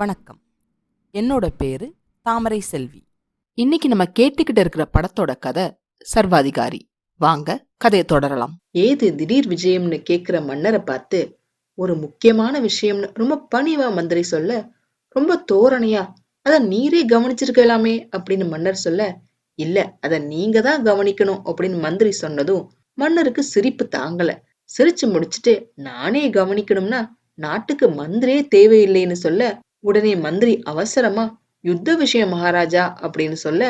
வணக்கம். என்னோட பேரு தாமரை செல்வி. இன்னைக்கு நம்ம கேட்டுக்கிட்டு இருக்கிற படத்தோட கதை சர்வாதிகாரி. வாங்க கதையை தொடரலாம். ஏது திடீர் விஜயம்னு கேக்குற மன்னரை பார்த்து ஒரு முக்கியமான விஷயம்னு ரொம்ப பணிவா மந்திரி சொல்ல ரொம்ப தோரணையா அத நீரே கவனிச்சிருக்கலாமே அப்படின்னு மன்னர் சொல்ல இல்ல அத நீங்க தான் கவனிக்கணும் அப்படின்னு மந்திரி சொன்னதும் மன்னருக்கு சிரிப்பு தாங்கல. சிரிச்சு முடிச்சிட்டு நானே கவனிக்கணும்னா நாட்டுக்கு மந்திரியே தேவையில்லைன்னு சொல்ல உடனே மந்திரி அவசரமா யுத்த விஷயம் மகாராஜா அப்படின்னு சொல்ல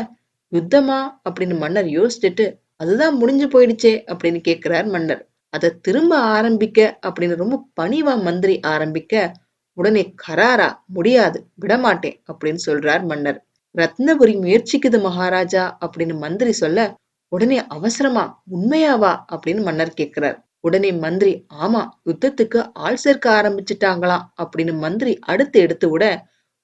யுத்தமா? அப்படின்னு மன்னர் யோசிச்சுட்டு அதுதான் முடிஞ்சு போயிடுச்சே அப்படின்னு கேட்கிறார் மன்னர். அதை திரும்ப ஆரம்பிக்க அப்படின்னு ரொம்ப பணிவா மந்திரி ஆரம்பிக்க உடனே கராரா முடியாது விடமாட்டேன் அப்படின்னு சொல்றார் மன்னர். ரத்னபுரி முயற்சிக்குது மகாராஜா அப்படின்னு மந்திரி சொல்ல உடனே அவசரமா உண்மையாவா? அப்படின்னு மன்னர் கேட்கிறார் உடனே மந்திரி ஆமா யுத்தத்துக்கு ஆள் சேர்க்க ஆரம்பிச்சிட்டாங்களாம் அப்படின்னு மந்திரி அடுத்து எடுத்து விட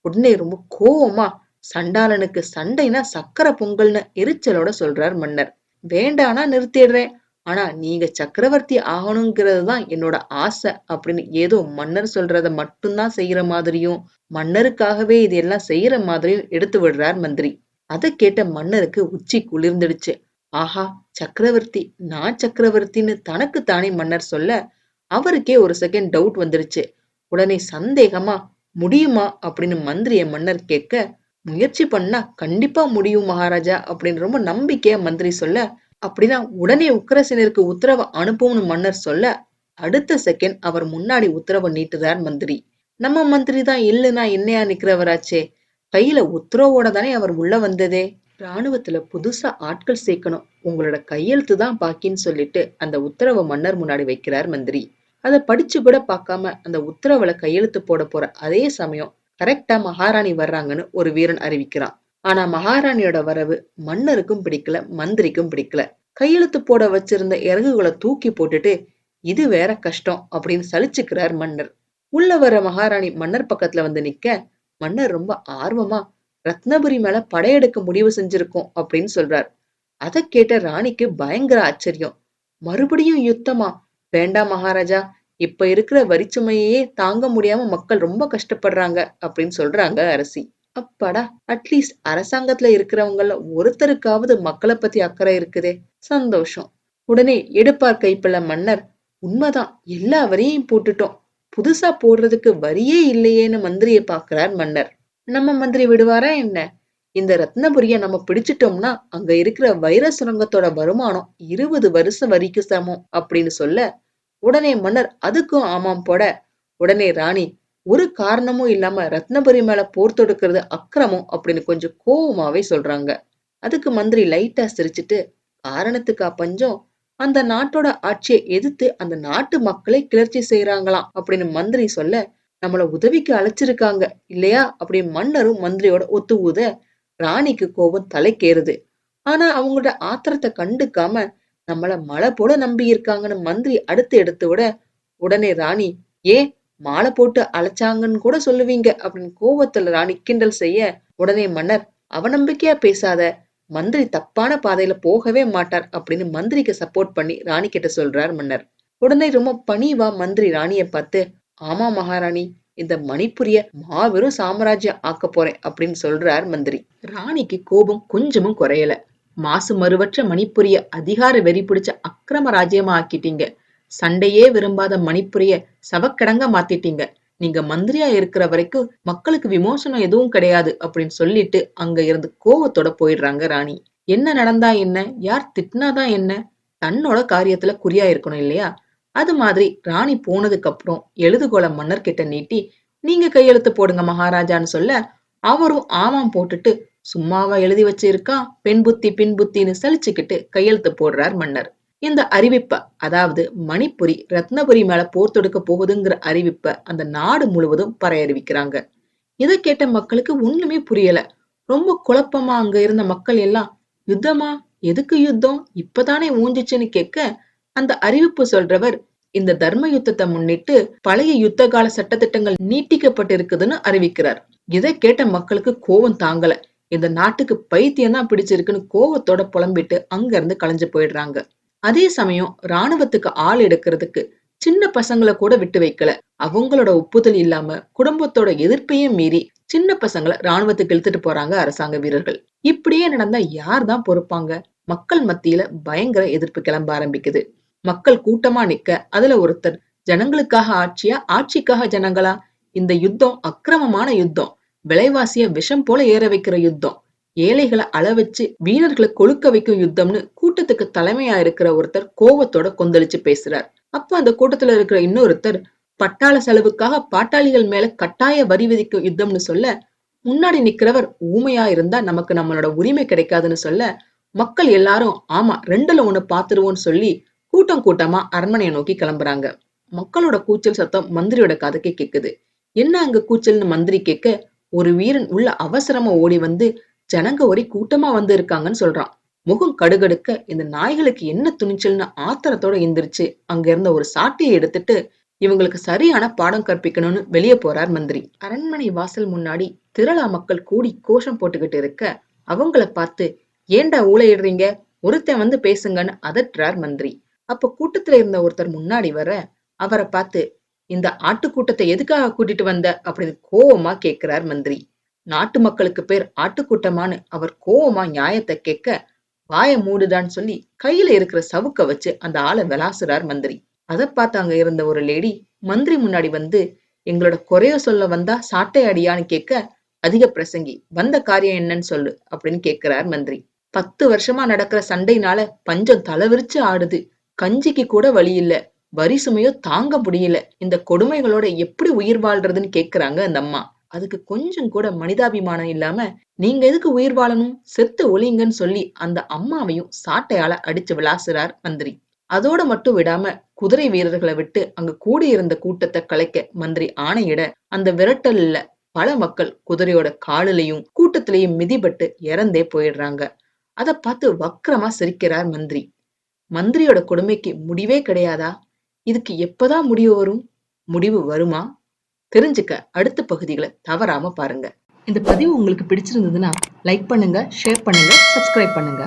உடனே ரொம்ப கோவமா சண்டாளனுக்கு சண்டைனா சக்கரை பொங்கல்னு எரிச்சலோட சொல்றார் மன்னர். வேண்டானா நிறுத்திடுறேன். ஆனா நீங்க சக்கரவர்த்தி ஆகணுங்கிறது தான் என்னோட ஆசை அப்படின்னு ஏதோ மன்னர் சொல்றத மட்டும்தான் செய்யற மாதிரியும் மன்னருக்காகவே இதெல்லாம் செய்யற மாதிரியும் எடுத்து விடுறார் மந்திரி. அதை கேட்ட மன்னருக்கு உச்சி குளிர்ந்துடுச்சு. ஆஹா சக்கரவர்த்தி. நான் சக்கரவர்த்தின்னு தனக்கு தானே மன்னர் சொல்ல அவருக்கே ஒரு செகண்ட் டவுட் வந்துருச்சு. உடனே சந்தேகமா முடியுமா? அப்படின்னு மந்திரிய மன்னர் கேட்க முயற்சி பண்ணா கண்டிப்பா முடியும் மகாராஜா அப்படின்னு ரொம்ப நம்பிக்கையா மந்திரி சொல்ல அப்படின்னா உடனே உக்கரசேனருக்கு உத்தரவு அனுப்பும்னு மன்னர் சொல்ல அடுத்த செகண்ட் அவர் முன்னாடி உத்தரவு நீட்டுறார் மந்திரி. நம்ம மந்திரி தான் இல்லைன்னா என்னையா நிக்கிறவராச்சே? கையில உத்தரவோட தானே அவர் உள்ள வந்ததே? ராணுவத்துல புதுசா ஆட்கள் சேர்க்கணும். உங்களோட கையெழுத்து தான் பாக்கின்னு சொல்லிட்டு அந்த உத்தரவை மன்னர் முன்னாடி வைக்கிறார் மந்திரி. அதை படிச்சு கூட பார்க்காம அந்த உத்தரவுல கையெழுத்து போட போற அதே சமயம் கரெக்டா மகாராணி வர்றாங்கன்னு ஒரு வீரன் அறிவிக்கிறான். ஆனா மகாராணியோட வரவு மன்னருக்கும் பிடிக்கல மந்திரிக்கும் பிடிக்கல. கையெழுத்து போட வச்சிருந்த இறகுகளை தூக்கி போட்டுட்டு இது வேற கஷ்டம் அப்படின்னு சலிச்சுக்கிறார் மன்னர். உள்ள வர மகாராணி மன்னர் பக்கத்துல வந்து நிக்க மன்னர் ரொம்ப ஆர்வமா ரத்னபுரி மேல படையெடுக்க முடிவு செஞ்சிருக்கோம் அப்படின்னு சொல்றார். அதை கேட்ட ராணிக்கு பயங்கர ஆச்சரியம். மறுபடியும் யுத்தமா? வேண்டாம் மகாராஜா இப்ப இருக்கிற வரிச்சுமையே தாங்க முடியாம மக்கள் ரொம்ப கஷ்டப்படுறாங்க அப்படின்னு சொல்றாங்க அரசி. அப்பாடா அட்லீஸ்ட் அரசாங்கத்துல இருக்கிறவங்கள ஒருத்தருக்காவது மக்களை பத்தி அக்கறை இருக்குதே. சந்தோஷம். உடனே எடுப்பார் கைப்பிள்ள மன்னர் உண்மைதான் எல்லா வரியும் போட்டுட்டோம். புதுசா போடுறதுக்கு வரியே இல்லையேன்னு மந்திரியை பாக்குறார் மன்னர். நம்ம மந்திரி விடுவாரா என்ன? இந்த ரத்னபுரிய நம்ம பிடிச்சிட்டோம்னா அங்க இருக்கிற வைர சுரங்கத்தோட வருமானம் இருபது வருஷம் வரிக்கு சமம் அப்படின்னு சொல்ல உடனே மன்னர் அதுக்கும் ஆமாம் போட உடனே ராணி ஒரு காரணமும் இல்லாம ரத்னபுரி மேல போர் தொடுக்கிறது அக்கிரமம் அப்படின்னு கொஞ்சம் கோவமாவே சொல்றாங்க. அதுக்கு மந்திரி லைட்டா சிரிச்சிட்டு காரணத்துக்கா பஞ்சம்? அந்த நாட்டோட ஆட்சியை எதிர்த்து அந்த நாட்டு மக்களை கிளர்ச்சி செய்யறாங்களாம் அப்படின்னு மந்திரி சொல்ல நம்மள உதவிக்கு அழைச்சிருக்காங்க இல்லையா? அப்படி மன்னரும் மந்திரியோட ஒத்து ஊத ராணிக்கு கோபம் தலைக்கேறுது. ஆனா அவங்களோட ஆத்திரத்தை கண்டுக்காம நம்மள மழை போல நம்பி இருக்காங்கன்னு மந்திரி அடுத்து எடுத்து விட உடனே ராணி ஏன் மாலை போட்டு அழைச்சாங்கன்னு கூட சொல்லுவீங்க அப்படின்னு கோவத்துல ராணி கிண்டல் செய்ய உடனே மன்னர் அவநம்பிக்கையா பேசாத மந்திரி தப்பான பாதையில போகவே மாட்டார் அப்படின்னு மந்திரிக்கு சப்போர்ட் பண்ணி ராணி கிட்ட சொல்றார் மன்னர். உடனே ரொம்ப பணிவா மந்திரி ராணிய பார்த்து ஆமா மகாராணி இந்த மணிப்புரிய மாபெரும் சாம்ராஜ்யம் ஆக்க போறேன் அப்படின்னு சொல்றார் மந்திரி. ராணிக்கு கோபம் கொஞ்சமும் குறையல. மாசு மறுவற்ற மணிப்புரிய அதிகார வெறி பிடிச்ச அக்கிரம ராஜ்யமா ஆக்கிட்டீங்க. சண்டையே விரும்பாத மணிப்புரிய சவக்கிடங்க மாத்திட்டீங்க. நீங்க மந்திரியா இருக்கிற வரைக்கும் மக்களுக்கு விமோசனம் எதுவும் கிடையாது அப்படின்னு சொல்லிட்டு அங்க இருந்து கோவத்தோட போயிடுறாங்க ராணி. என்ன நடந்தா என்ன? யார் திட்டினாதான் என்ன? தன்னோட காரியத்துல குறியா இருக்கணும் இல்லையா? அது மாதிரி ராணி போனதுக்கு அப்புறம் எழுதுகோல மன்னர் கிட்ட நீட்டி நீங்க கையெழுத்து போடுங்க மகாராஜான்னு சொல்ல அவரும் ஆமாம் போட்டுட்டு சும்மாவா எழுதி வச்சிருக்கா? பெண் புத்தி பின் புத்தின்னு சலிச்சுக்கிட்டு கையெழுத்து போடுறார் மன்னர். இந்த அறிவிப்ப அதாவது மணிப்புரி ரத்னபுரி மேல போர் தொடுக்க போகுதுங்கிற அறிவிப்ப அந்த நாடு முழுவதும் பறையறிவிக்கிறாங்க. இதை கேட்ட மக்களுக்கு ஒண்ணுமே புரியல. ரொம்ப குழப்பமா அங்க இருந்த மக்கள் எல்லாம் யுத்தமா? எதுக்கு யுத்தம்? இப்பதானே ஊஞ்சிச்சுன்னு கேட்க அந்த அறிவிப்பு சொல்றவர் இந்த தர்ம யுத்தத்தை முன்னிட்டு பழைய யுத்த கால சட்டத்திட்டங்கள் நீட்டிக்கப்பட்டிருக்குதுன்னு அறிவிக்கிறார். இதை கேட்ட மக்களுக்கு கோவம் தாங்கல. இந்த நாட்டுக்கு பைத்தியம் தான் பிடிச்சிருக்குன்னு கோவத்தோட புலம்பிட்டு அங்க இருந்து கலைஞ்சு போயிடுறாங்க. அதே சமயம் ராணுவத்துக்கு ஆள் எடுக்கிறதுக்கு சின்ன பசங்களை கூட விட்டு வைக்கல. அவங்களோட ஒப்புதல் இல்லாம குடும்பத்தோட எதிர்ப்பையும் மீறி சின்ன பசங்களை ராணுவத்துக்கு இழுத்துட்டு போறாங்க அரசாங்க வீரர்கள். இப்படியே நடந்தா யார் தான் பொறுப்பாங்க? மக்கள் மத்தியில பயங்கர எதிர்ப்பு கிளம்ப ஆரம்பிக்குது. மக்கள் கூட்டமா நிக்க அதுல ஒருத்தர் ஜனங்களுக்காக ஆட்சியா ஆட்சிக்காக ஜனங்களா? இந்த யுத்தம் அக்கிரமமான யுத்தம். விலைவாசிய விஷம் போல ஏற வைக்கிற யுத்தம். ஏழைகளை அளவச்சு வீரர்களை கொழுக்க வைக்கும் யுத்தம்னு கூட்டத்துக்கு தலைமையா இருக்கிற ஒருத்தர் கோவத்தோட கொந்தளிச்சு பேசுறார். அப்ப அந்த கூட்டத்துல இருக்கிற இன்னொருத்தர் பட்டாள செலவுக்காக பாட்டாளிகள் மேல கட்டாய வரி விதிக்கும் யுத்தம்னு சொல்ல முன்னாடி நிக்கிறவர் ஊமையா இருந்தா நமக்கு நம்மளோட உரிமை கிடைக்காதுன்னு சொல்ல மக்கள் எல்லாரும் ஆமா ரெண்டுல ஒண்ணு பாத்துருவோம்னு சொல்லி கூட்டம் கூட்டமா அரண்மனையை நோக்கி கிளம்புறாங்க. மக்களோட கூச்சல் சத்தம் மந்திரியோட கதைக்கு கேக்குது. என்ன அங்க கூச்சல்னு மந்திரி கேட்க ஒரு வீரன் உள்ள அவசரமா ஓடி வந்து ஜனங்க ஒரே கூட்டமா வந்து இருக்காங்கன்னு சொல்றான். முகம் கடுகடுக்க இந்த நாய்களுக்கு என்ன துணிச்சல்னு ஆத்திரத்தோட எந்திரிச்சு அங்க இருந்த ஒரு சாட்டியை எடுத்துட்டு இவங்களுக்கு சரியான பாடம் கற்பிக்கணும்னு வெளியே போறார் மந்திரி. அரண்மனை வாசல் முன்னாடி திரளா மக்கள் கூடி கோஷம் போட்டுக்கிட்டு இருக்க அவங்கள பார்த்து ஏன்டா ஊழையிடுறீங்க ஒருத்தன் வந்து பேசுங்கன்னு அதட்டுறார் மந்திரி. அப்ப கூட்டத்துல இருந்த ஒருத்தர் முன்னாடி வர அவரை பார்த்து இந்த ஆட்டு கூட்டத்தை எதுக்காக கூட்டிட்டு வந்த? அப்படின்னு கோவமா கேட்கிறார் மந்திரி. நாட்டு மக்களுக்கு பேர் ஆட்டுக்கூட்டமான்னு அவர் கோவமா நியாயத்தை கேட்க வாய மூடுதான்னு சொல்லி கையில இருக்கிற சவுக்க வச்சு அந்த ஆளை விளாசுறார் மந்திரி. அதை பார்த்து அங்க இருந்த ஒரு லேடி மந்திரி முன்னாடி வந்து எங்களோட குறைய சொல்ல வந்தா சாட்டை அடியான்னு கேட்க அதிக பிரசங்கி வந்த காரியம் என்னன்னு சொல்லு அப்படின்னு கேட்கிறார் மந்திரி. பத்து வருஷமா நடக்கிற சண்டைனால பஞ்சம் தலைவிரிச்சு ஆடுது. கஞ்சிக்கு கூட வழி இல்ல. வரி சுமையோ தாங்க முடியல. இந்த கொடுமைகளோட எப்படி உயிர் வாழ்றதுன்னு கேக்குறாங்க அந்த அம்மா. அதுக்கு கொஞ்சம் கூட மனிதாபிமானம் இல்லாம நீங்க எதுக்கு உயிர் வாழணும்? செத்து ஒளிங்கன்னு சொல்லி அந்த அம்மாவையும் சாட்டையால அடிச்சு விளாசுறார் மந்திரி. அதோட மட்டும் விடாம குதிரை வீரர்களை விட்டு அங்க கூடியிருந்த கூட்டத்தை கலைக்க மந்திரி ஆணையிட அந்த விரட்டல்ல பல மக்கள் குதிரையோட காலிலையும் கூட்டத்திலையும் மிதிபட்டு இறந்தே போயிடுறாங்க. அத பார்த்து வக்கரமா சிரிக்கிறார் மந்திரி. மந்திரியோட கொடுமைக்கு முடிவே கிடையாதா? இதுக்கு எப்பதான் முடிவு வரும்? முடிவு வருமா? தெரிஞ்சுக்க அடுத்த பகுதிகளை தவறாம பாருங்க. இந்த பதிவு உங்களுக்கு பிடிச்சிருந்ததுன்னா லைக் பண்ணுங்க ஷேர் பண்ணுங்க சப்ஸ்கிரைப் பண்ணுங்க.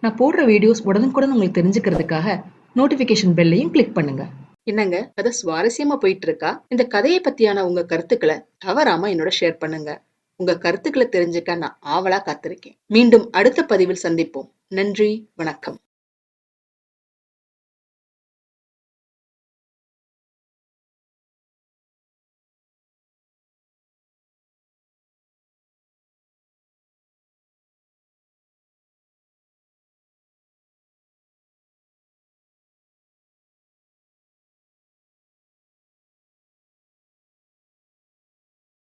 நான் போடுற வீடியோஸ் உடனுக்குடன் உங்களுக்கு தெரிஞ்சுக்கிறதுக்காக நோட்டிபிகேஷன் பெல்லையும் கிளிக் பண்ணுங்க. என்னங்க? கதை சுவாரஸ்யமா போயிட்டு இருக்கா இந்த கதையை பத்தியான உங்க கருத்துக்களை தவறாம என்னோட ஷேர் பண்ணுங்க. உங்க கருத்துக்களை தெரிஞ்சுக்க நான் ஆவலா காத்திருக்கேன். மீண்டும் அடுத்த பதிவில் சந்திப்போம். நன்றி வணக்கம்.